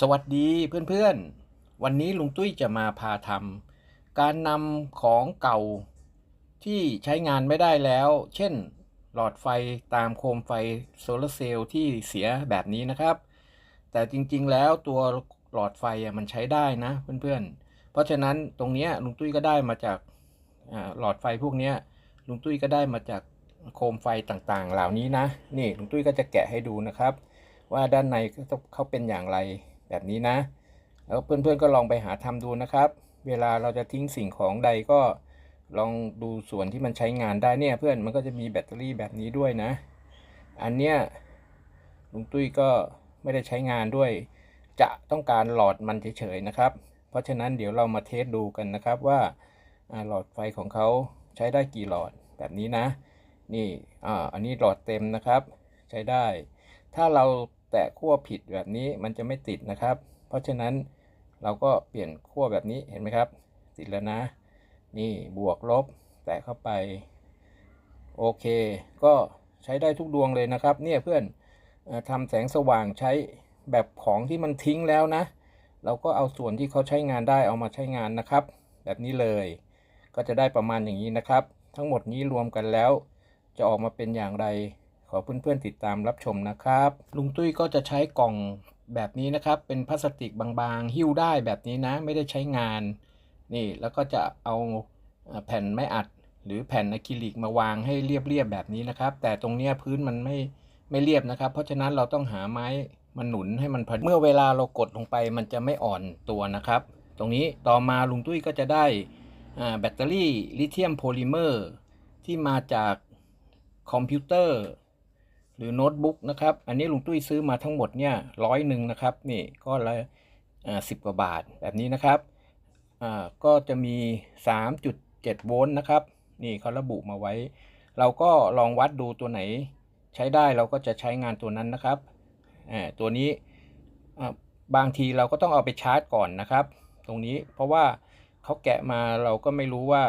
สวัสดีเพื่อนๆ วันนี้ลุงตุ้ยจะมาพาทำการนำของเก่าที่ใช้งานไม่ได้แล้ว เช่นหลอดไฟตามโคมไฟโซลาร์เซลล์ที่เสียแบบนี้นะครับ แต่จริงๆแล้วตัวหลอดไฟอะมันใช้ได้นะเพื่อนๆ เพราะฉะนั้นตรงเนี้ยลุงตุ้ยก็ได้มาจากหลอดไฟพวกเนี้ยลุงตุ้ยก็ได้มาจากโคมไฟต่างๆ เหล่านี้นะ นี่ลุงตุ้ยก็จะแกะให้ดูนะครับ ว่าด้านในเขาเป็นอย่างไร แบบนี้นะ แล้วเพื่อนๆก็ลองไปหาทำดูนะครับ เวลาเราจะทิ้งสิ่งของใดก็ลองดูส่วนที่มันใช้งานได้เนี่ยเพื่อนมันก็จะมีแบตเตอรี่แบบนี้ด้วยนะ อันเนี้ยลุงตุ้ยก็ไม่ได้ใช้งานด้วย จะต้องการหลอดมันเฉยๆนะครับ เพราะฉะนั้นเดี๋ยวเรามาเทสดูกันนะครับว่าอ่าหลอดไฟของเขาใช้ได้กี่หลอดแบบนี้นะ นี่อ่าอันนี้หลอดเต็มนะครับ ใช้ได้ ถ้าเรา แตะขั้วผิดแบบนี้มันจะไม่ติดนะครับ เพราะฉะนั้นเราก็เปลี่ยนขั้วแบบนี้เห็นไหมครับ ติดแล้วนะ นี่บวกลบ แตะเข้าไป โอเค ก็ใช้ได้ทุกดวงเลยนะครับ เนี่ยเพื่อนทำแสงสว่างใช้แบบของที่มันทิ้งแล้วนะ เราก็เอาส่วนที่เขาใช้งานได้เอามาใช้งานนะครับ แบบนี้เลย ก็จะได้ประมาณอย่างนี้นะครับ ทั้งหมดนี้รวมกันแล้ว จะออกมาเป็นอย่างไร ขอเพื่อนๆติดตามรับชมนะครับ ลุงตุ้ยก็จะใช้กล่องแบบนี้นะครับ เป็นพลาสติกบางๆ หิ้วได้แบบนี้นะ ไม่ได้ใช้งาน นี่แล้วก็จะเอาแผ่นไม้อัด หรือแผ่นอะคริลิกมาวางให้เรียบๆแบบนี้นะครับ แต่ตรงเนี้ยพื้นมันไม่ไม่เรียบนะครับ เพราะฉะนั้นเราต้องหาไม้มาหนุนให้มันพอดีเมื่อเวลาเรากดลงไปมันจะไม่อ่อนตัวนะครับ ตรงนี้ต่อมาลุงตุ้ยก็จะได้แบตเตอรี่ลิเธียมโพลิเมอร์ที่มาจากคอมพิวเตอร์ รือโน้ตบุ๊กนะครับ อันนี้ลุงตุ้ยซื้อมาทั้งหมดเนี่ยร้อยหนึ่งนะครับ นี่ก็ละสิบกว่าบาทแบบนี้นะครับก็จะมี 3.7 โวลต์นะครับ นี่เขาระบุมาไว้ เราก็ลองวัดดูตัวไหนใช้ได้เราก็จะใช้งานตัวนั้นนะครับ ตัวนี้บางทีเราก็ต้องเอาไปชาร์จก่อนนะครับ ตรงนี้เพราะว่าเขาแกะมาเราก็ไม่รู้ว่า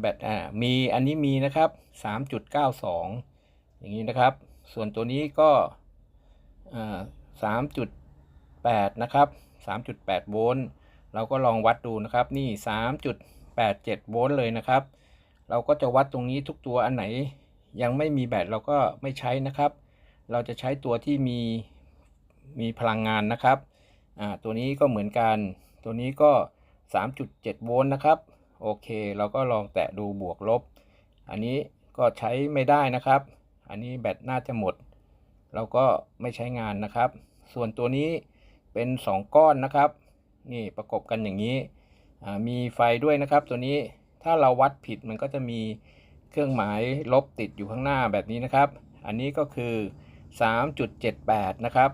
แบตมีอันนี้มีนะครับ 3.92 อย่างนี้นะครับ ส่วนตัวนี้ก็สามจุดแปดนะครับสามจุดแปดโวลต์เราก็ลองวัดดูนะครับนี่สามจุดแปดเจ็ดโวลต์เลยนะครับ เราก็จะวัดตรงนี้ทุกตัวอันไหนยังไม่มีแบตเราก็ไม่ใช้นะครับ เราจะใช้ตัวที่มีมีพลังงานนะครับอ่าตัวนี้ก็เหมือนกัน ตัวนี้ก็ 3.7 โวลต์นะครับ โอเค เราก็ลองแตะดูบวกลบ อันนี้ก็ใช้ไม่ได้นะครับ อันนี้แบตน่าจะหมด เราก็ไม่ใช้งานนะครับ ส่วนตัวนี้เป็น 2 ก้อนนะครับ นี่ประกบกันอย่างนี้มีไฟด้วยนะครับ ตัวนี้ถ้าเราวัดผิดมันก็จะมีเครื่องหมายลบติดอยู่ข้างหน้าแบบนี้นะครับ อันนี้ก็คือ 3.78 นะครับ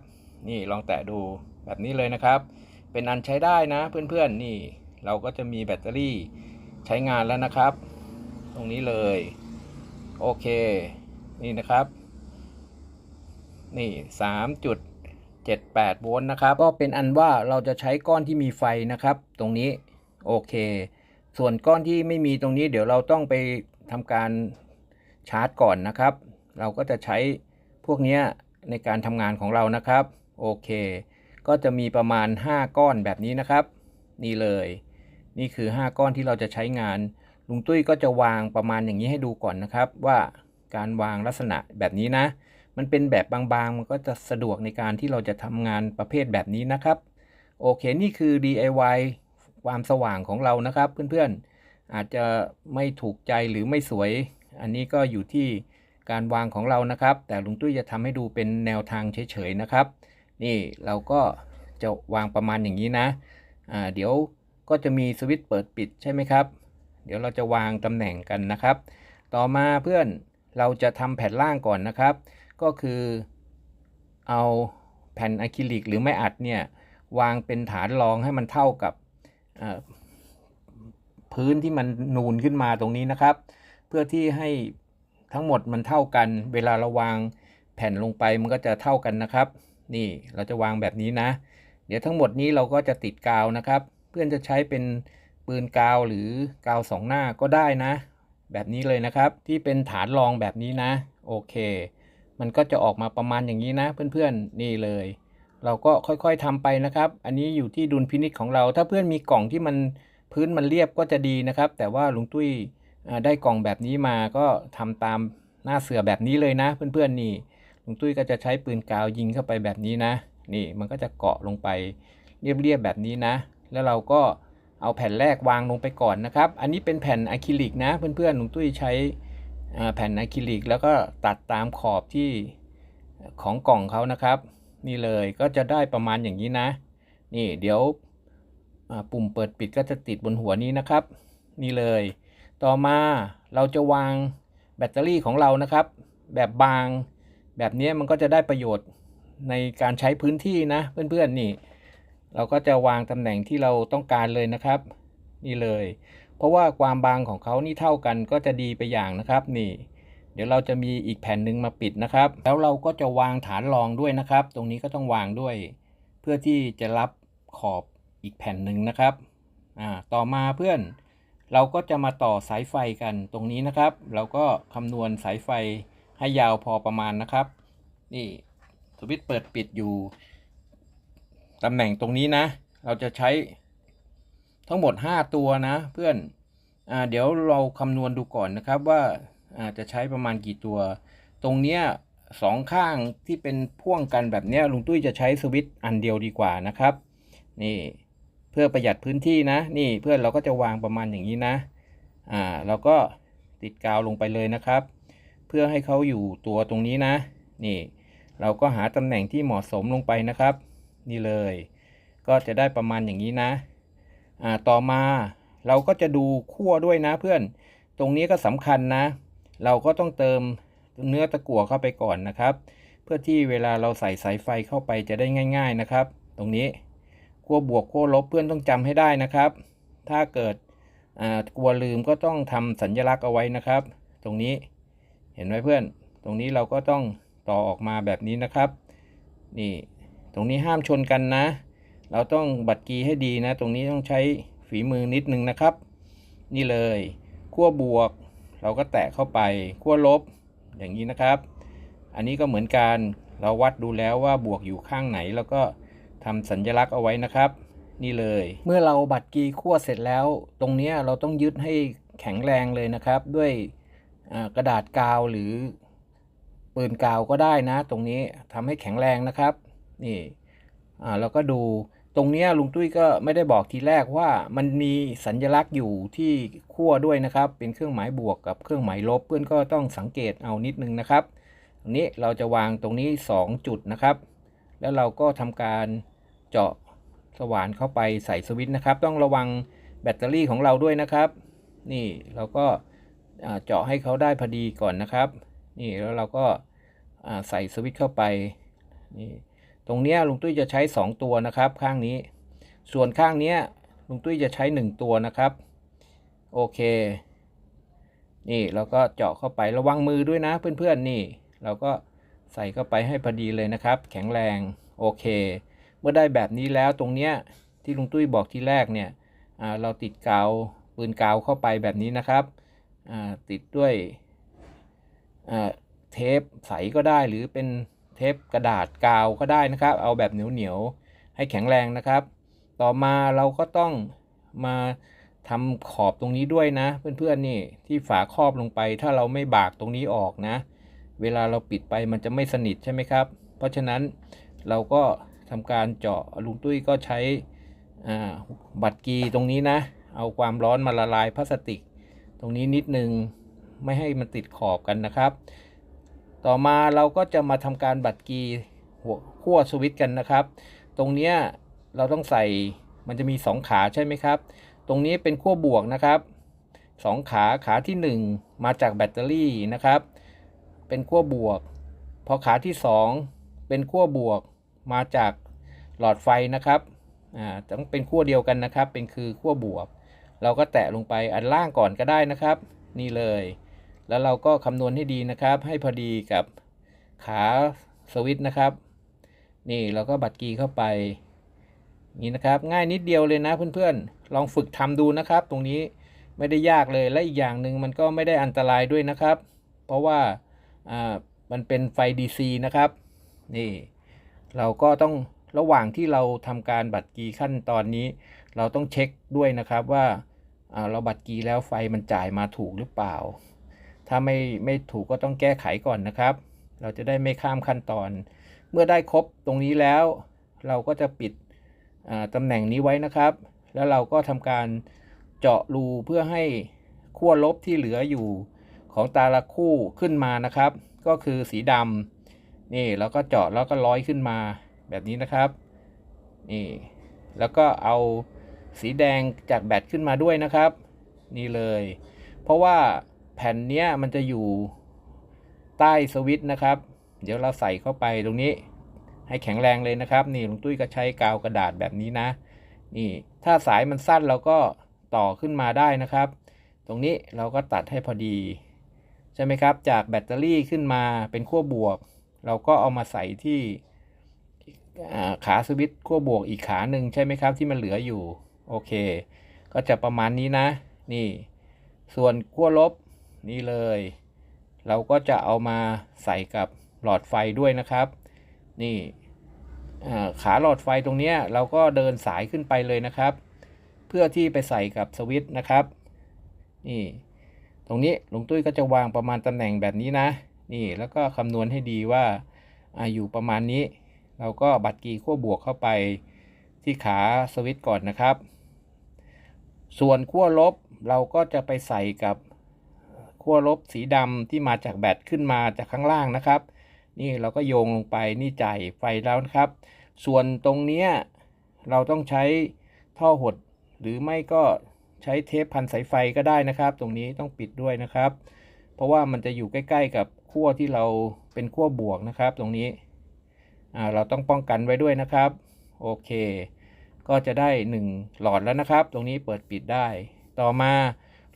นี่ลองแตะดูแบบนี้เลยนะครับ เป็นอันใช้ได้นะเพื่อนๆนี่เราก็จะมีแบตเตอรี่ใช้งานแล้วนะครับ ตรงนี้เลย โอเค นี่นะครับ นี่สามจุดเจ็ดแปดโวลต์นะครับ ก็เป็นอันว่าเราจะใช้ก้อนที่มีไฟนะครับ ตรงนี้โอเค ส่วนก้อนที่ไม่มีตรงนี้เดี๋ยวเราต้องไปทำการชาร์จก่อนนะครับ เราก็จะใช้พวกนี้ในการทำงานของเรานะครับ โอเค ก็จะมีประมาณ 5 ก้อนแบบนี้นะครับ นี่เลย นี่คือ 5 ก้อนที่เราจะใช้งาน ลุงตุ้ยก็จะวางประมาณอย่างนี้ให้ดูก่อนนะครับว่า การวางลักษณะแบบนี้นะ มันเป็นแบบบางๆ มันก็จะสะดวกในการที่เราจะทำงานประเภทแบบนี้นะครับ โอเคนี่คือ DIY ความสว่างของเรานะครับ เพื่อนๆ อาจจะไม่ถูกใจหรือไม่สวย อันนี้ก็อยู่ที่การวางของเรานะครับ แต่ลุงตุ้ยจะทำให้ดูเป็นแนวทางเฉยๆนะครับ นี่เราก็จะวางประมาณอย่างนี้นะอ่าเดี๋ยวก็จะมีสวิตช์เปิดปิดใช่ไหมครับ เดี๋ยวเราจะวางตำแหน่งกันนะครับ ต่อมาเพื่อน เราจะทำแผ่นล่างก่อนนะครับ ก็คือเอาแผ่นอะคริลิกหรือไม้อัดเนี่ยวางเป็นฐานรองให้มันเท่ากับพื้นที่มันนูนขึ้นมาตรงนี้นะครับ เพื่อที่ให้ทั้งหมดมันเท่ากัน เวลาเราวางแผ่นลงไปมันก็จะเท่ากันนะครับ นี่เราจะวางแบบนี้นะ เดี๋ยวทั้งหมดนี้เราก็จะติดกาวนะครับ เพื่อนจะใช้เป็นปืนกาวหรือกาวสองหน้าก็ได้นะ แบบนี้เลยนะครับ ที่เป็นฐานรองแบบนี้นะ โอเค มันก็จะออกมาประมาณอย่างนี้นะ เพื่อนๆนี่เลย เราก็ค่อยๆทำไปนะครับ อันนี้อยู่ที่ดุลพินิจของเรา ถ้าเพื่อนมีกล่องที่มันพื้นมันเรียบก็จะดีนะครับ แต่ว่าลุงตุ้ยได้กล่องแบบนี้มาก็ทำตามหน้าเสือแบบนี้เลยนะ เพื่อนๆนี่ลุงตุ้ยก็จะใช้ปืนกาวยิงเข้าไปแบบนี้นะ นี่มันก็จะเกาะลงไปเรียบๆแบบนี้นะ แล้วเราก็ เอาแผ่นแรกวางลงไปก่อนนะครับ อันนี้เป็นแผ่นอะคริลิกนะเพื่อนๆลุงตุ้ยใช้แผ่นอะคริลิกแล้วก็ตัดตามขอบที่ของกล่องเขานะครับ นี่เลยก็จะได้ประมาณอย่างนี้นะ นี่เดี๋ยวปุ่มเปิดปิดก็จะติดบนหัวนี้นะครับ นี่เลย ต่อมาเราจะวางแบตเตอรี่ของเรานะครับ แบบบางแบบนี้มันก็จะได้ประโยชน์ในการใช้พื้นที่นะเพื่อนๆนี่ เราก็จะวางตำแหน่งที่เราต้องการเลยนะครับ นี่เลย เพราะว่าความบางของเขานี่เท่ากันก็จะดีไปอย่างนะครับนี่ เดี๋ยวเราจะมีอีกแผ่นหนึ่งมาปิดนะครับ แล้วเราก็จะวางฐานรองด้วยนะครับ ตรงนี้ก็ต้องวางด้วย เพื่อที่จะรับขอบอีกแผ่นหนึ่งนะครับอ่าต่อมาเพื่อนเราก็จะมาต่อสายไฟกันตรงนี้นะครับ เราก็คำนวณสายไฟให้ยาวพอประมาณนะครับ นี่สวิตช์เปิดปิดอยู่ ตำแหน่งตรงนี้นะ เราจะใช้ทั้งหมด 5 ตัวนะ เพื่อนอ่าเดี๋ยวเราคำนวณดูก่อนนะครับว่าอาจะใช้ประมาณกี่ตัว ตรงเนี้ยสองข้างที่เป็นพ่วงกันแบบเนี้ยลุงตุ้ยจะใช้สวิตช์อันเดียวดีกว่านะครับ นี่เพื่อประหยัดพื้นที่นะ นี่เพื่อนเราก็จะวางประมาณอย่างนี้นะอ่าเราก็ติดกาวลงไปเลยนะครับ เพื่อให้เขาอยู่ตัวตรงนี้นะ นี่ เราก็หาตำแหน่งที่เหมาะสมลงไปนะครับ นี่เลย ก็จะได้ประมาณอย่างนี้นะอ่าต่อมาเราก็จะดูขั้วด้วยนะเพื่อน ตรงนี้ก็สำคัญนะ เราก็ต้องเติมเนื้อตะกั่วเข้าไปก่อนนะครับ เพื่อที่เวลาเราใส่สายไฟเข้าไปจะได้ง่าย ๆนะครับ ตรงนี้ขั้วบวกขั้วลบเพื่อนต้องจำให้ได้นะครับ ถ้าเกิดอ่ากลัวลืมก็ต้องทำสัญลักษณ์เอาไว้นะครับ ตรงนี้เห็นไหมเพื่อน ตรงนี้เราก็ต้องต่อออกมาแบบนี้นะครับ นี่ ตรงนี้ห้ามชนกันนะ เราต้องบัดกีให้ดีนะ ตรงนี้ต้องใช้ฝีมือนิดนึงนะครับ นี่เลยขั้วบวก เราก็แตะเข้าไปขั้วลบ อย่างนี้นะครับ อันนี้ก็เหมือนกันเราวัดดูแล้วว่าบวกอยู่ข้างไหน แล้วก็ทำสัญลักษณ์เอาไว้นะครับ นี่เลย เมื่อเราบัดกีคั่วเสร็จแล้ว ตรงนี้เราต้องยึดให้แข็งแรงเลยนะครับ ด้วยกระดาษกาวหรือปืนกาวก็ได้นะ ตรงนี้ทำให้แข็งแรงนะครับ นี่อ่าเราก็ดูตรงนี้ลุงตุ้ยก็ไม่ได้บอกทีแรกว่ามันมีสัญลักษณ์อยู่ที่ขั้วด้วยนะครับ เป็นเครื่องหมายบวกกับเครื่องหมายลบเพื่อนก็ต้องสังเกตเอานิดนึงนะครับตรงนี้เราจะวางตรงนี้ 2 จุดนะครับ แล้วเราก็ทำการเจาะสว่านเข้าไปใส่สวิตช์นะครับ ต้องระวังแบตเตอรี่ของเราด้วยนะครับ นี่เราก็เจาะให้เขาได้พอดีก่อนนะครับ นี่แล้วเราก็ใส่สวิตช์เข้าไปนี่ ตรงเนี้ยลุงตุ้ยจะใช้ 2 ตัวนะครับ ข้างนี้ ส่วนข้างเนี้ยลุงตุ้ยจะใช้ 1 ตัวนะครับ โอเค นี่เราก็เจาะเข้าไประวังมือด้วยนะเพื่อนๆนี่ เราก็ใส่เข้าไปให้พอดีเลยนะครับ แข็งแรงโอเค เมื่อได้แบบนี้แล้วตรงเนี้ยที่ลุงตุ้ยบอกที่แรกเนี่ยเราติดกาวปืนกาวเข้าไปแบบนี้นะครับติดด้วยเทปใสก็ได้หรือเป็น เทปกระดาษกาวก็ได้นะครับ เอาแบบเหนียวๆให้แข็งแรงนะครับ ต่อมาเราก็ต้องมาทำขอบตรงนี้ด้วยนะ เพื่อนๆนี่ที่ฝาครอบลงไป ถ้าเราไม่บากตรงนี้ออกนะ เวลาเราปิดไปมันจะไม่สนิทใช่ไหมครับ เพราะฉะนั้นเราก็ทำการเจาะลุงตุ้ยก็ใช้บัตรกีตรงนี้นะ เอาความร้อนมาละลายพลาสติก ตรงนี้นิดนึงไม่ให้มันติดขอบกันนะครับ ต่อมาเราก็จะมาทำการบัตรกีหัวขั้วสวิตช์กันนะครับ ตรงเนี้ยเราต้องใส่มันจะมีสองขาใช่ไหมครับ ตรงนี้เป็นขั้วบวกนะครับสองขาขาที่หนึ่งมาจากแบตเตอรี่นะครับ เป็นขั้วบวก พอขาที่ 2 เป็นขั้วบวกมาจากหลอดไฟนะครับอ่าต้องเป็นขั้วเดียวกันนะครับ เป็นคือขั้วบวก เราก็แตะลงไปอันล่างก่อนก็ได้นะครับ นี่เลย แล้วเราก็คำนวณให้ดีนะครับ ให้พอดีกับขาสวิตช์นะครับ นี่เราก็บัตรกีเข้าไป นี่นะครับ ง่ายนิดเดียวเลยนะเพื่อนๆ ลองฝึกทำดูนะครับ ตรงนี้ไม่ได้ยากเลยและอีกอย่างหนึ่งมันก็ไม่ได้อันตรายด้วยนะครับ เพราะว่าอ่ามันเป็นไฟ DC นะครับ นี่ เราก็ต้องระหว่างที่เราทำการบัตรกีขั้นตอนนี้ เราต้องเช็คด้วยนะครับว่าอ่าเราบัตรกีแล้วไฟมันจ่ายมาถูกหรือเปล่า ถ้าไม่ไม่ถูกก็ต้องแก้ไขก่อนนะครับ เราจะได้ไม่ข้ามขั้นตอน เมื่อได้ครบตรงนี้แล้ว เราก็จะปิดตำแหน่งนี้ไว้นะครับ แล้วเราก็ทำการเจาะรูเพื่อให้ขั้วลบที่เหลืออยู่ของตาละคู่ขึ้นมานะครับ ก็คือสีดำนี่แล้วก็เจาะแล้วก็ร้อยขึ้นมาแบบนี้นะครับนี่แล้วก็เอาสีแดงจากแบตขึ้นมาด้วยนะครับ นี่เลย เพราะว่า ผ่นเนี้ยมันจะอยู่ใต้สวิตช์นะครับ เดี๋ยวเราใส่เข้าไปตรงนี้ ให้แข็งแรงเลยนะครับ นี่ลุงตุ้ยก็ใช้กาวกระดาษแบบนี้นะ นี่ถ้าสายมันสั้นเราก็ต่อขึ้นมาได้นะครับ ตรงนี้เราก็ตัดให้พอดี ใช่ไหมครับ จากแบตเตอรี่ขึ้นมาเป็นขั้วบวก เราก็เอามาใส่ที่ขาสวิตช์ขั้วบวกอีกขาหนึ่งใช่ไหมครับ ที่มันเหลืออยู่ โอเค ก็จะประมาณนี้นะ นี่ ส่วนขั้วลบ นี่เลย เราก็จะเอามาใส่กับหลอดไฟด้วยนะครับ นี่ขาหลอดไฟตรงนี้เราก็เดินสายขึ้นไปเลยนะครับ เพื่อที่ไปใส่กับสวิตช์นะครับ นี่ตรงนี้ลุงตุ้ยก็จะวางประมาณตำแหน่งแบบนี้นะ นี่แล้วก็คำนวณให้ดีว่าอาอยู่ประมาณนี้ เราก็บัตรกีขั้วบวกเข้าไปที่ขาสวิตช์ก่อนนะครับ ส่วนขั้วลบเราก็จะไปใส่กับ ขั้วลบสีดำที่มาจากแบตขึ้นมาจากข้างล่างนะครับ นี่เราก็โยงลงไปนี่จ่ายไฟแล้วนะครับ ส่วนตรงเนี้ยเราต้องใช้ท่อหด หรือไม่ก็ใช้เทปพันสายไฟก็ได้นะครับ ตรงนี้ต้องปิดด้วยนะครับ เพราะว่ามันจะอยู่ใกล้ๆกับขั้วที่เราเป็นขั้วบวกนะครับ ตรงนี้เราต้องป้องกันไว้ด้วยนะครับ โอเค ก็จะได้ 1 หลอดแล้วนะครับ ตรงนี้เปิดปิดได้ ต่อมา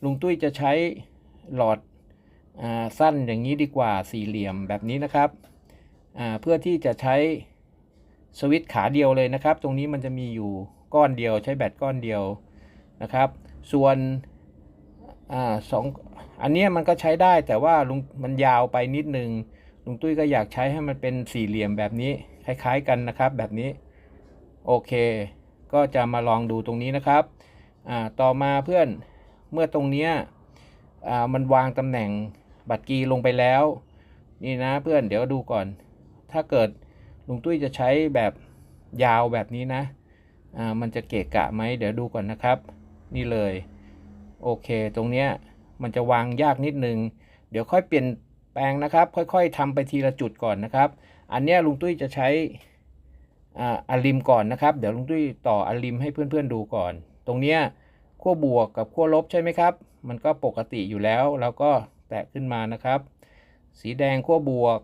ลุงตุ้ยจะใช้ หลอดอสั้นอย่างนี้ดีกว่าสี่เหลี่ยมแบบนี้นะครับเพื่อที่จะใช้สวิตช์ขาเดียวเลยนะครับ ตรงนี้มันจะมีอยู่ก้อนเดียวใช้แบตก้อนเดียวนะครับ ส่วนอสองอันนี้มันก็ใช้ได้แต่ว่าลุงมันยาวไปนิดนึงลุงตุ้ยก็อยากใช้ให้มันเป็นสี่เหลี่ยมแบบนี้คล้ายๆกันนะครับ แบบนี้โอเค ก็จะมาลองดูตรงนี้นะครับต่อมาเพื่อนเมื่อตรงเนี้ย มันวางตำแหน่งบัตรกีลงไปแล้ว นี่นะเพื่อนเดี๋ยวดูก่อน ถ้าเกิดลุงตุ้ยจะใช้แบบยาวแบบนี้นะอ่ามันจะเกะกะไหมเดี๋ยวดูก่อนนะครับ นี่เลย โอเค ตรงเนี้ยมันจะวางยากนิดนึง เดี๋ยวค่อยเปลี่ยนแปลงนะครับ ค่อยๆทำไปทีละจุดก่อนนะครับ อันเนี้ยลุงตุ้ยจะใช้อ่าอลิมก่อนนะครับ เดี๋ยวลุงตุ้ยต่ออลิมให้เพื่อนๆดูก่อน ตรงเนี้ยขั้วบวกกับขั้วลบใช่ไหมครับ มันก็ปกติอยู่แล้ว เราก็แตะขึ้นมานะครับ สีแดงขั้วบวก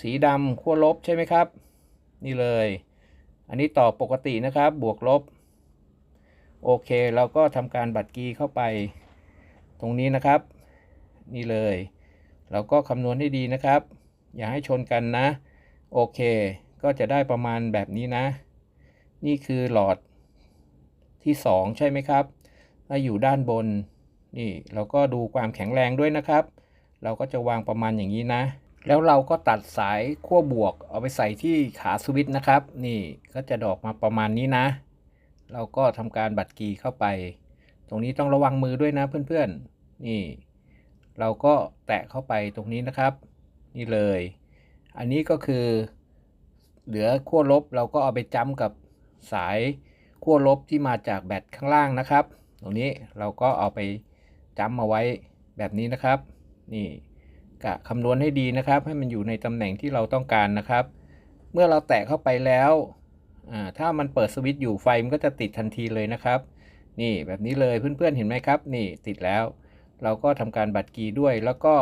สีดำขั้วลบใช่ไหมครับ นี่เลย อันนี้ต่อปกตินะครับบวกลบ โอเคเราก็ทำการบัตรกีเข้าไป ตรงนี้นะครับ นี่เลย เราก็คำนวณให้ดีนะครับ อย่าให้ชนกันนะ โอเคก็จะได้ประมาณแบบนี้นะ นี่คือหลอดที่ 2 ใช่ไหมครับ ถ้าอยู่ด้านบน นี่เราก็ดูความแข็งแรงด้วยนะครับ เราก็จะวางประมาณอย่างนี้นะ แล้วเราก็ตัดสายขั้วบวกเอาไปใส่ที่ขาสวิตช์นะครับ นี่ก็จะดอกมาประมาณนี้นะ เราก็ทำการบัตรกีเข้าไป ตรงนี้ต้องระวังมือด้วยนะเพื่อนๆ นี่ เราก็แตะเข้าไปตรงนี้นะครับ นี่เลย อันนี้ก็คือ เหลือขั้วลบเราก็เอาไปจ้ำกับสายขั้วลบที่มาจากแบตข้างล่างนะครับ ตรงนี้เราก็เอาไปจ้ำมาไว้แบบนี้นะครับ นี่กะคำนวณให้ดีนะครับ ให้มันอยู่ในตำแหน่งที่เราต้องการนะครับ เมื่อเราแตะเข้าไปแล้วอ่าถ้ามันเปิดสวิตช์อยู่ไฟมันก็จะติดทันทีเลยนะครับ นี่แบบนี้เลยเพื่อนๆเห็นไหมครับ นี่ติดแล้ว เราก็ทำการบัตรกีด้วย แล้วก็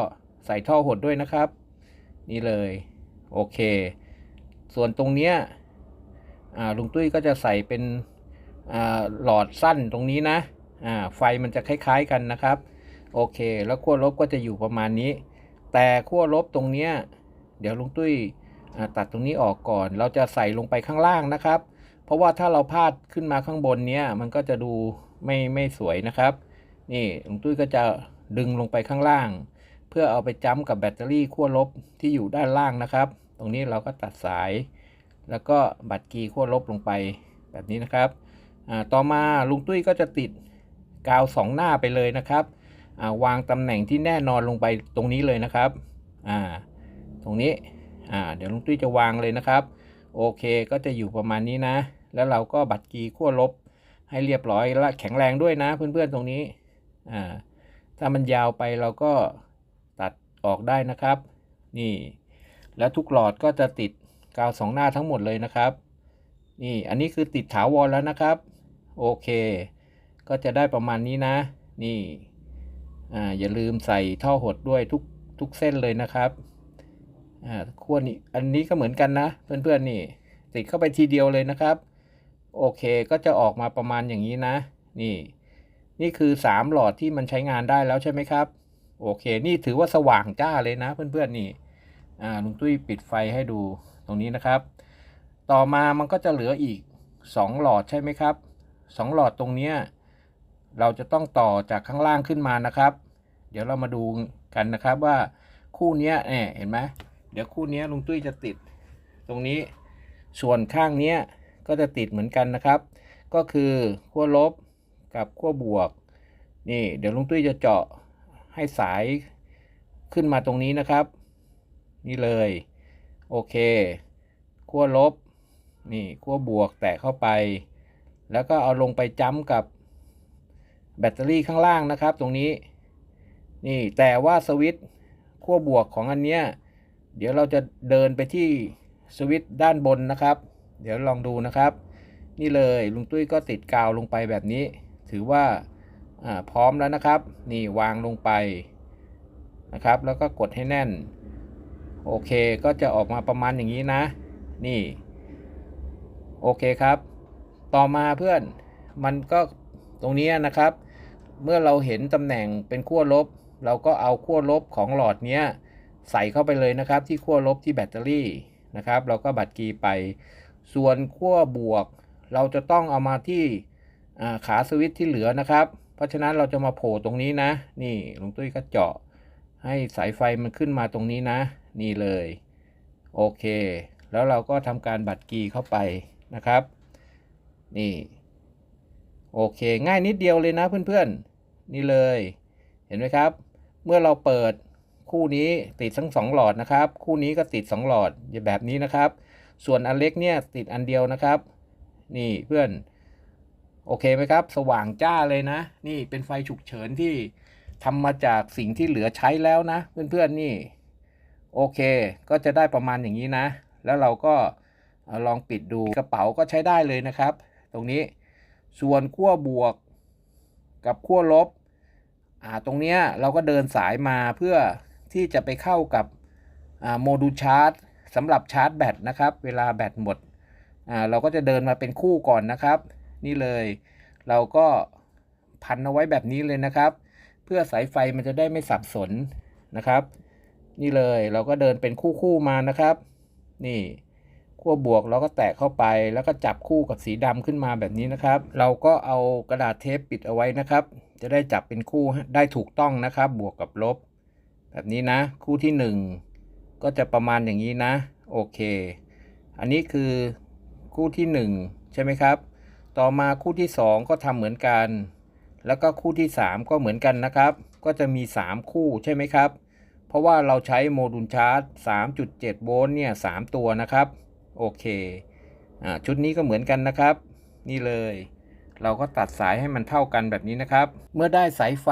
ใส่ท่อหดด้วยนะครับ นี่เลยโอเค ส่วนตรงเนี้ยอ่าลุงตุ้ยก็จะใส่เป็นอ่าหลอดสั้นตรงนี้นะ อ่าไฟมันจะคล้าย ๆกันนะครับ โอเค แล้วขั้วลบก็จะอยู่ประมาณนี้ แต่ขั้วลบตรงเนี้ยเดี๋ยวลุงตุ้ยตัดตรงนี้ออกก่อน เราจะใส่ลงไปข้างล่างนะครับ เพราะว่าถ้าเราพาดขึ้นมาข้างบนเนี้ยมันก็จะดูไม่ไม่สวยนะครับ นี่ลุงตุ้ยก็จะดึงลงไปข้างล่าง เพื่อเอาไปจ้ำกับแบตเตอรี่ขั้วลบที่อยู่ด้านล่างนะครับ ตรงนี้เราก็ตัดสาย แล้วก็บัตรกีขั้วลบลงไปแบบนี้นะครับต่อมาลุงตุ้ยก็จะติด กาวสองหน้าไปเลยนะครับาวางตำแหน่งที่แน่นอนลงไปตรงนี้เลยนะครับตรงนี้เดี๋ยวลุงตุ้ยจะวางเลยนะครับ โอเคก็จะอยู่ประมาณนี้นะ แล้วเราก็บัตรกีขั้วลบให้เรียบร้อยและแข็งแรงด้วยนะเพื่อนๆตรงนี้ถ้ามันยาวไปเราก็ตัดออกได้นะครับ นี่ แล้วทุกหลอดก็จะติดกาวสองหน้าทั้งหมดเลยนะครับ นี่อันนี้คือติดถาวรแล้วนะครับ โอเค ก็จะได้ประมาณนี้นะ นี่อ่าอย่าลืมใส่ท่อหดด้วยทุกทุกเส้นเลยนะครับอ่าขั้วนี้อันนี้ก็เหมือนกันนะ เพื่อนๆนี่ติดเข้าไปทีเดียวเลยนะครับ โอเคก็จะออกมาประมาณอย่างนี้นะ นี่ นี่คือ 3 หลอดที่มันใช้งานได้แล้วใช่ไหมครับ โอเค นี่ถือว่าสว่างจ้าเลยนะ เพื่อนๆนี่อ่าลุงตุ้ยปิดไฟให้ดูตรงนี้นะครับ ต่อมามันก็จะเหลืออีก 2 หลอดใช่ไหมครับ 2 หลอดตรงเนี้ย เราจะต้องต่อจากข้างล่างขึ้นมานะครับ เดี๋ยวเรามาดูกันนะครับว่าคู่นี้เนี่ยเห็นไหมเดี๋ยวคู่นี้ลุงตุ้ยจะติด ตรงนี้ส่วนข้างนี้ก็จะติดเหมือนกันนะครับ ก็คือขั้วลบกับขั้วบวก นี่ เดี๋ยวลุงตุ้ยจะเจาะให้สายขึ้นมาตรงนี้นะครับ นี่เลย โอเคขั้วลบ นี่ขั้วบวกแตะเข้าไป แล้วก็เอาลงไปจ้ำกับ แบตเตอรี่ข้างล่างนะครับ ตรงนี้ นี่แต่ว่าสวิตช์ขั้วบวกของอันเนี้ยเดี๋ยวเราจะเดินไปที่สวิตช์ด้านบนนะครับ เดี๋ยวลองดูนะครับ นี่เลยลุงตุ้ยก็ติดกาวลงไปแบบนี้ ถือว่าอ่าพร้อมแล้วนะครับ นี่วางลงไปนะครับ แล้วก็กดให้แน่น โอเคก็จะออกมาประมาณอย่างนี้นะ นี่ โอเคครับ ต่อมาเพื่อนมันก็ตรงนี้นะครับ เมื่อเราเห็นตำแหน่งเป็นขั้วลบ เราก็เอาขั้วลบของหลอดเนี้ยใส่เข้าไปเลยนะครับ ที่ขั้วลบที่แบตเตอรี่นะครับ เราก็บัตรกีไป ส่วนขั้วบวก เราจะต้องเอามาที่ขาสวิตช์ที่เหลือนะครับ เพราะฉะนั้นเราจะมาโผล่ตรงนี้นะ นี่ลุงตุ้ยก็เจาะ ให้สายไฟมันขึ้นมาตรงนี้นะ นี่เลย โอเค แล้วเราก็ทำการบัตรกีเข้าไปนะครับ นี่ โอเค ง่ายนิดเดียวเลยนะเพื่อนๆ นี่เลย เห็นไหมครับ เมื่อเราเปิดคู่นี้ติดทั้งสองหลอดนะครับ คู่นี้ก็ติดสองหลอดอย่าแบบนี้นะครับ ส่วนอันเล็กเนี่ยติดอันเดียวนะครับ นี่เพื่อน โอเคไหมครับ สว่างจ้าเลยนะ นี่เป็นไฟฉุกเฉินที่ทำมาจากสิ่งที่เหลือใช้แล้วนะ เพื่อนๆนี่ โอเค ก็จะได้ประมาณอย่างนี้นะ แล้วเราก็ลองปิดดูกระเป๋าก็ใช้ได้เลยนะครับ ตรงนี้ ส่วนขั้วบวกกับขั้วลบอ่าตรงเนี้ยเราก็เดินสายมาเพื่อที่จะไปเข้ากับอ่าโมดูลชาร์จสำหรับชาร์จแบตนะครับ เวลาแบตหมดอ่าเราก็จะเดินมาเป็นคู่ก่อนนะครับ นี่เลยเราก็พันเอาไว้แบบนี้เลยนะครับ เพื่อสายไฟมันจะได้ไม่สับสนนะครับ นี่เลยเราก็เดินเป็นคู่ๆมานะครับ นี่ ขั้วบวกเราก็แตะเข้าไป แล้วก็จับคู่กับสีดำขึ้นมาแบบนี้นะครับ เราก็เอากระดาษเทปปิดเอาไว้นะครับ จะได้จับเป็นคู่ได้ถูกต้องนะครับ บวกกับลบ แบบนี้นะ คู่ที่หนึ่งก็จะประมาณอย่างนี้นะ โอเค อันนี้คือคู่ที่หนึ่งใช่ไหมครับ ต่อมาคู่ที่สองก็ทำเหมือนกัน แล้วก็คู่ที่ 3 ก็เหมือนกันนะครับ ก็จะมี 3 คู่ใช่ไหมครับเพราะว่าเราใช้โมดูลชาร์จ 3.7 โวลต์เนี่ย 3 ตัวนะครับ โอเคอชุดนี้ก็เหมือนกันนะครับ นี่เลย เราก็ตัดสายให้มันเท่ากันแบบนี้นะครับ เมื่อได้สายไฟ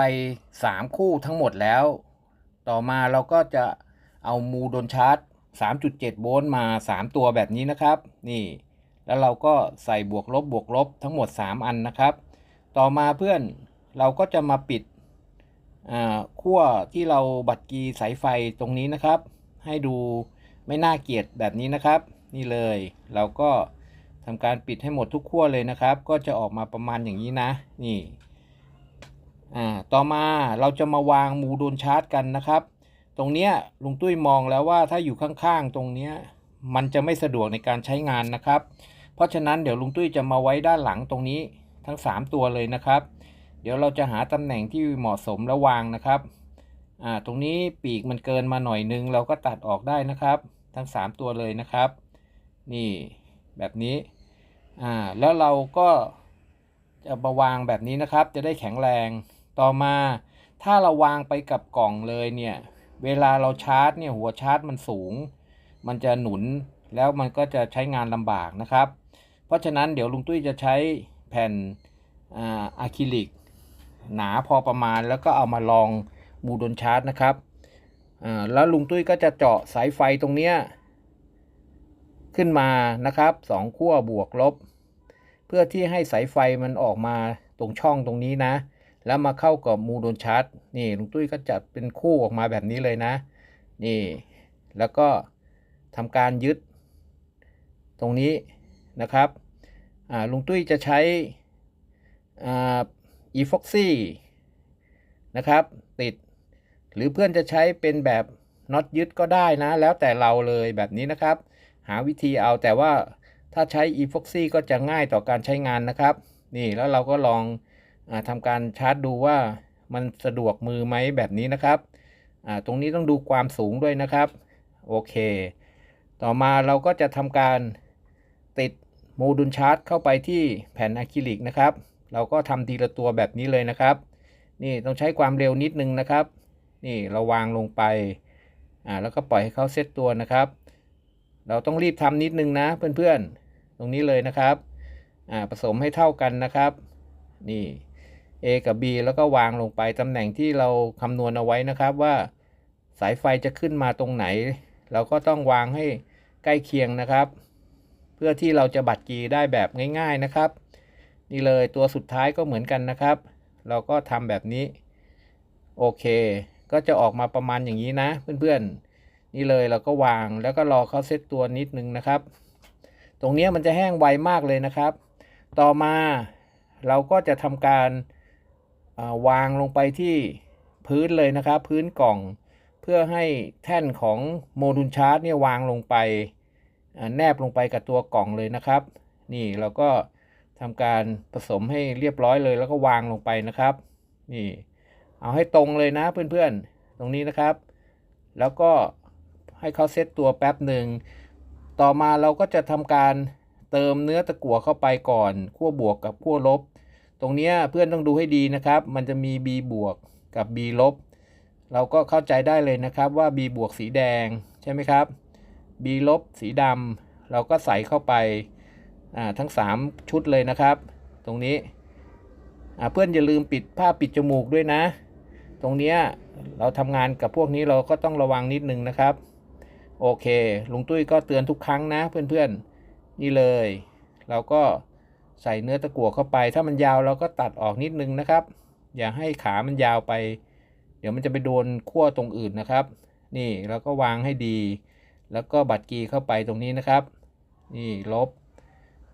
3 คู่ทั้งหมดแล้ว ต่อมาเราก็จะเอามูโดนชาร์จ 3.7 โวลต์มา 3 ตัวแบบนี้นะครับ นี่ แล้วเราก็ใส่บวกลบบวกลบทั้งหมด 3 อันนะครับ ต่อมาเพื่อนเราก็จะมาปิดขั้วที่เราบัตรกีสายไฟตรงนี้นะครับ ให้ดูไม่น่าเกลียดแบบนี้นะครับ นี่เลย เราก็ทำการปิดให้หมดทุกขั้วเลยนะครับ ก็จะออกมาประมาณอย่างนี้นะ นี่ อ่า ต่อมาเราจะมาวางมูโดนชาร์จกันนะครับ ตรงเนี้ยลุงตุ้ยมองแล้วว่าถ้าอยู่ข้างๆ ตรงเนี้ยมันจะไม่สะดวกในการใช้งานนะครับ เพราะฉะนั้นเดี๋ยวลุงตุ้ยจะมาไว้ด้านหลังตรงนี้ทั้ง 3 ตัวเลยนะครับ เดี๋ยวเราจะหาตำแหน่งที่เหมาะสมแล้ววางนะครับ อ่า ตรงนี้ปีกมันเกินมาหน่อยนึง เราก็ตัดออกได้นะครับ ทั้ง 3 ตัวเลยนะครับ นี่แบบนี้อ่าแล้วเราก็จะมาวางแบบนี้นะครับ จะได้แข็งแรงต่อมาถ้าเราวางไปกับกล่องเลยเนี่ยเวลาเราชาร์จเนี่ยหัวชาร์จมันสูง มันจะหนุนแล้วมันก็จะใช้งานลำบากนะครับ เพราะฉะนั้นเดี๋ยวลุงตุ้ยจะใช้แผ่นอะคริลิก หนาพอประมาณแล้วก็เอามาลองมูดนชาร์จนะครับอ่าแล้วลุงตุ้ยก็จะเจาะสายไฟตรงเนี้ย ขึ้นมานะครับสองขั้วบวกลบ เพื่อที่ให้สายไฟมันออกมาตรงช่องตรงนี้นะ แล้วมาเข้ากับมูดนชาร์จนี่ลุงตุ้ยก็จัดเป็นคู่ออกมาแบบนี้เลยนะ นี่ แล้วก็ทำการยึด ตรงนี้นะครับลุงตุ้ยจะใช้อ่าอีฟ็อกซี่นะครับ ติด หรือเพื่อนจะใช้เป็นแบบน็อตยึดก็ได้นะ แล้วแต่เราเลยแบบนี้นะครับ หาวิธีเอาแต่ว่าถ้าใช้ e f o x y ก็จะง่ายต่อการใช้งานนะครับ นี่แล้วเราก็ลองอทำการชาร์จดูว่ามันสะดวกมือไหมแบบนี้นะครับ ตรงนี้ต้องดูความสูงด้วยนะครับ โอเค ต่อมาเราก็จะทำการติดโมดูลชาร์จเข้าไปที่แผ่นอะคริลิกนะครับ เราก็ทำทีละตัวแบบนี้เลยนะครับ นี่ต้องใช้ความเร็วนิดนึงนะครับ นี่เราวางลงไป อ่าแล้วก็ปล่อยให้เขาเซตตัวนะครับ เราต้องรีบทำนิดนึงนะเพื่อนๆ ตรงนี้เลยนะครับอ่าผสมให้เท่ากันนะครับ นี่ A กับ B แล้วก็วางลงไปตำแหน่งที่เราคำนวณเอาไว้นะครับว่าสายไฟจะขึ้นมาตรงไหน เราก็ต้องวางให้ใกล้เคียงนะครับ เพื่อที่เราจะบัดกีได้แบบง่ายๆนะครับ นี่เลยตัวสุดท้ายก็เหมือนกันนะครับ เราก็ทำแบบนี้ โอเค ก็จะออกมาประมาณอย่างนี้นะเพื่อนๆ นี่เลยเราก็วางแล้วก็รอเขาเซตตัวนิดนึงนะครับ ตรงนี้มันจะแห้งไวมากเลยนะครับ ต่อมาเราก็จะทำการวางลงไปที่พื้นเลยนะครับ พื้นกล่องเพื่อให้แท่นของโมดูลชาร์จเนี่ยวางลงไปแนบลงไปกับตัวกล่องเลยนะครับ นี่เราก็ทำการผสมให้เรียบร้อยเลย แล้วก็วางลงไปนะครับ นี่ เอาให้ตรงเลยนะเพื่อนๆ ตรงนี้นะครับ แล้วก็ ให้เขาเซตตัวแป๊บหนึ่ง ต่อมาเราก็จะทำการเติมเนื้อตะกั่วเข้าไปก่อนขั้วบวกกับขั้วลบ ตรงนี้เพื่อนต้องดูให้ดีนะครับ มันจะมี B บวกกับ B ลบ เราก็เข้าใจได้เลยนะครับว่า B บวกสีแดงใช่ไหมครับ B ลบสีดำเราก็ใส่เข้าไปทั้ง 3 ชุดเลยนะครับ ตรงนี้เพื่อนอย่าลืมปิดผ้าปิดจมูกด้วยนะ ตรงนี้เราทำงานกับพวกนี้เราก็ต้องระวังนิดนึงนะครับ โอเค ลุงตุ้ยก็เตือนทุกครั้งนะเพื่อนๆ นี่เลย เราก็ใส่เนื้อตะกั่วเข้าไป ถ้ามันยาวเราก็ตัดออกนิดนึงนะครับ อย่าให้ขามันยาวไป เดี๋ยวมันจะไปโดนขั้วตรงอื่นนะครับ นี่เราก็วางให้ดี แล้วก็บัตรกีเข้าไปตรงนี้นะครับ นี่ลบ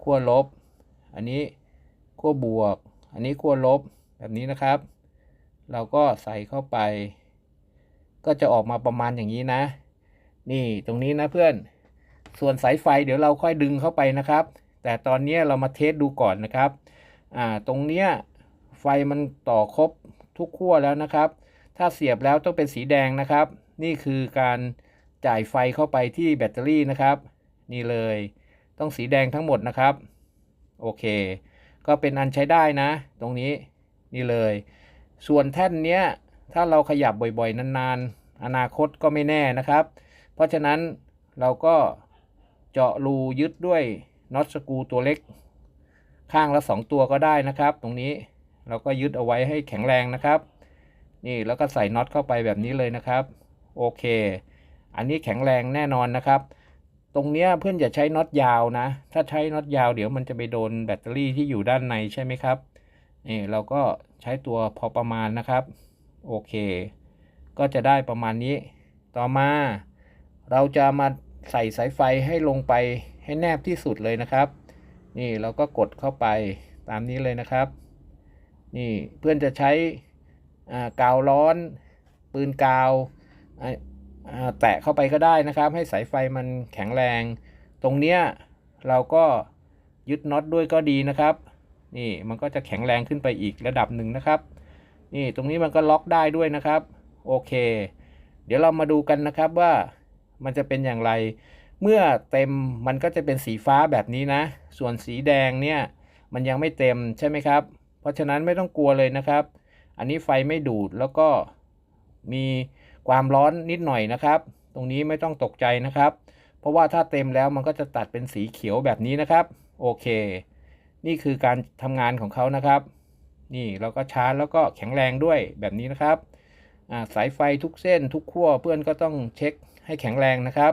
ขั้วลบ อันนี้ขั้วบวก อันนี้ขั้วลบแบบนี้นะครับ เราก็ใส่เข้าไป ก็จะออกมาประมาณอย่างนี้นะ นี่ตรงนี้นะเพื่อน ส่วนสายไฟเดี๋ยวเราค่อยดึงเข้าไปนะครับ แต่ตอนนี้เรามาเทสดูก่อนนะครับอ่าตรงเนี้ยไฟมันต่อครบทุกขั้วแล้วนะครับ ถ้าเสียบแล้วต้องเป็นสีแดงนะครับ นี่คือการจ่ายไฟเข้าไปที่แบตเตอรี่นะครับ นี่เลยต้องสีแดงทั้งหมดนะครับ โอเค ก็เป็นอันใช้ได้นะ ตรงนี้นี่เลย ส่วนแท่นเนี้ยถ้าเราขยับบ่อยๆนานๆ อนาคตก็ไม่แน่นะครับ ราะฉะนั้นเราก็เจาะรูยึดด้วยน็อตสกูตัวเล็ก ข้างละ 2 ตัวก็ได้นะครับ ตรงนี้เราก็ยึดเอาไว้ให้แข็งแรงนะครับ นี่แล้วก็ใส่น็อตเข้าไปแบบนี้เลยนะครับ โอเค อันนี้แข็งแรงแน่นอนนะครับ ตรงเนี้ยเพื่อนอย่าใช้น็อตยาวนะ ถ้าใช้น็อตยาวเดี๋ยวมันจะไปโดนแบตเตอรี่ที่อยู่ด้านในใช่ไหมครับนี่เราก็ใช้ตัวพอประมาณนะครับ โอเค ก็จะได้ประมาณนี้ ต่อมา เราจะมาใส่สายไฟให้ลงไปให้แนบที่สุดเลยนะครับ นี่เราก็กดเข้าไปตามนี้เลยนะครับ นี่เพื่อนจะใช้กาวร้อนปืนกาวแตะเข้าไปก็ได้นะครับ ให้สายไฟมันแข็งแรง ตรงเนี้ยเราก็ยึดน็อตด้วยก็ดีนะครับ นี่มันก็จะแข็งแรงขึ้นไปอีกระดับหนึ่งนะครับ นี่ตรงนี้มันก็ล็อกได้ด้วยนะครับ โอเค เดี๋ยวเรามาดูกันนะครับว่า มันจะเป็นอย่างไร เมื่อเต็มมันก็จะเป็นสีฟ้าแบบนี้นะ ส่วนสีแดงเนี่ยมันยังไม่เต็มใช่ไหมครับ เพราะฉะนั้นไม่ต้องกลัวเลยนะครับ อันนี้ไฟไม่ดูดแล้วก็มีความร้อนนิดหน่อยนะครับ ตรงนี้ไม่ต้องตกใจนะครับ เพราะว่าถ้าเต็มแล้วมันก็จะตัดเป็นสีเขียวแบบนี้นะครับ โอเค นี่คือการทำงานของเขานะครับ นี่เราก็ชาร์จแล้วก็แข็งแรงด้วยแบบนี้นะครับสายไฟทุกเส้นทุกขั้วเพื่อนก็ต้องเช็คให้แข็งแรงนะครับ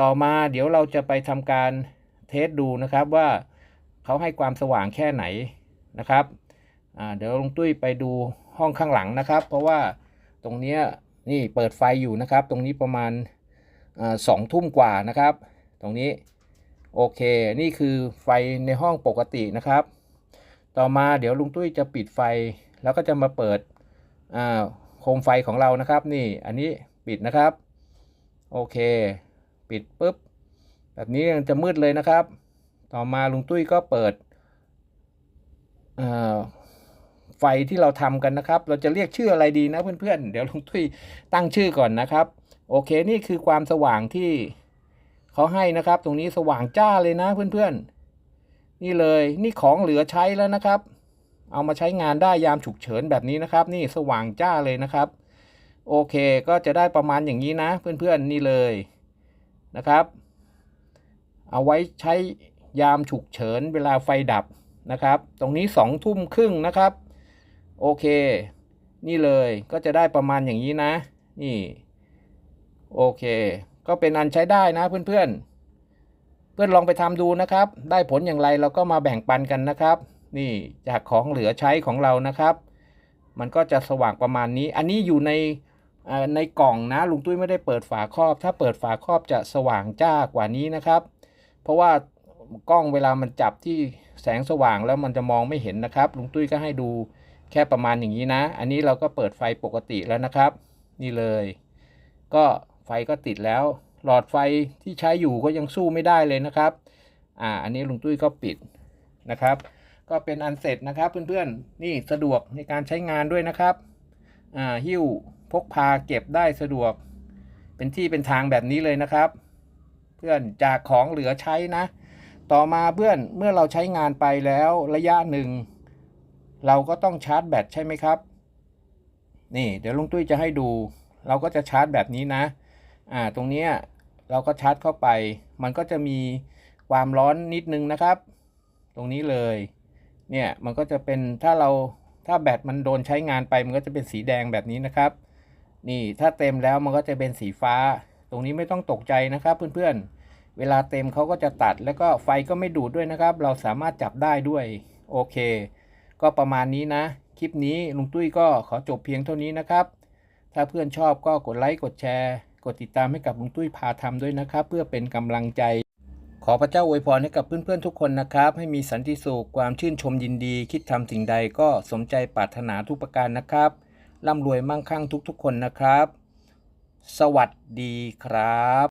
ต่อมาเดี๋ยวเราจะไปทำการเทสดูนะครับว่าเขาให้ความสว่างแค่ไหนนะครับเดี๋ยวลุงตุ้ยไปดูห้องข้างหลังนะครับ เพราะว่าตรงนี้นี่เปิดไฟอยู่นะครับ ตรงนี้ประมาณสองทุ่มกว่านะครับ ตรงนี้โอเค นี่คือไฟในห้องปกตินะครับ ต่อมาเดี๋ยวลุงตุ้ยจะปิดไฟแล้วก็จะมาเปิดโคมไฟของเรานะครับ นี่อันนี้ปิดนะครับ โอเค ปิดปุ๊บ แบบนี้ยังจะมืดเลยนะครับ ต่อมาลุงตุ้ยก็เปิดไฟที่เราทำกันนะครับ เราจะเรียกชื่ออะไรดีนะเพื่อนๆ เดี๋ยวลุงตุ้ยตั้งชื่อก่อนนะครับ โอเคนี่คือความสว่างที่เขาให้นะครับ ตรงนี้สว่างจ้าเลยนะเพื่อนๆ นี่เลยนี่ของเหลือใช้แล้วนะครับ เอามาใช้งานได้ยามฉุกเฉินแบบนี้นะครับ นี่สว่างจ้าเลยนะครับ โอเคก็จะได้ประมาณอย่างนี้นะเพื่อนๆนี่เลยนะครับ เอาไว้ใช้ยามฉุกเฉินเวลาไฟดับนะครับ ตรงนี้สองทุ่มครึ่งนะครับ โอเค นี่เลยก็จะได้ประมาณอย่างนี้นะ นี่โอเค ก็เป็นอันใช้ได้นะเพื่อนๆเพื่อนลองไปทำดูนะครับ ได้ผลอย่างไรเราก็มาแบ่งปันกันนะครับ นี่จากของเหลือใช้ของเรานะครับ มันก็จะสว่างประมาณนี้ อันนี้อยู่ใน ในกล่องนะลุงตุ้ยไม่ได้เปิดฝาครอบ ถ้าเปิดฝาครอบจะสว่างจ้ากว่านี้นะครับ เพราะว่ากล้องเวลามันจับที่แสงสว่างแล้วมันจะมองไม่เห็นนะครับ ลุงตุ้ยก็ให้ดูแค่ประมาณอย่างนี้นะ อันนี้เราก็เปิดไฟปกติแล้วนะครับ นี่เลย ก็ไฟก็ติดแล้ว หลอดไฟที่ใช้อยู่ก็ยังสู้ไม่ได้เลยนะครับ อ่า อันนี้ลุงตุ้ยก็ปิดนะครับ ก็เป็นอันเสร็จนะครับเพื่อนๆ นี่สะดวกในการใช้งานด้วยนะครับ อ่า หิ้ว พกพาเก็บได้สะดวก เป็นที่เป็นทางแบบนี้เลยนะครับ เพื่อนจากของเหลือใช้นะ ต่อมาเพื่อนเมื่อเราใช้งานไปแล้วระยะหนึ่ง เราก็ต้องชาร์จแบตใช่ไหมครับ นี่เดี๋ยวลุงตุ้ยจะให้ดู เราก็จะชาร์จแบบนี้นะอ่าตรงเนี้ยเราก็ชาร์จเข้าไป มันก็จะมีความร้อนนิดนึงนะครับ ตรงนี้เลย เนี่ยมันก็จะเป็นถ้าเราถ้าแบตมันโดนใช้งานไปมันก็จะเป็นสีแดงแบบนี้นะครับ นี่ถ้าเต็มแล้วมันก็จะเป็นสีฟ้า ตรงนี้ไม่ต้องตกใจนะครับเพื่อนๆ เวลาเต็มเขาก็จะตัดแล้วก็ไฟก็ไม่ดูดด้วยนะครับ เราสามารถจับได้ด้วยโอเค ก็ประมาณนี้นะ คลิปนี้ลุงตุ้ยก็ขอจบเพียงเท่านี้นะครับ ถ้าเพื่อนชอบก็กดไลค์กดแชร์ กดติดตามให้กับลุงตุ้ยพาทำด้วยนะครับ เพื่อเป็นกำลังใจ ขอพระเจ้าอวยพรให้กับเพื่อนๆทุกคนนะครับ ให้มีสันติสุขความชื่นชมยินดี คิดทำสิ่งใดก็สมใจปรารถนาทุกประการนะครับ ร่ำรวยมั่งคั่งทุกๆคนนะครับ สวัสดีครับ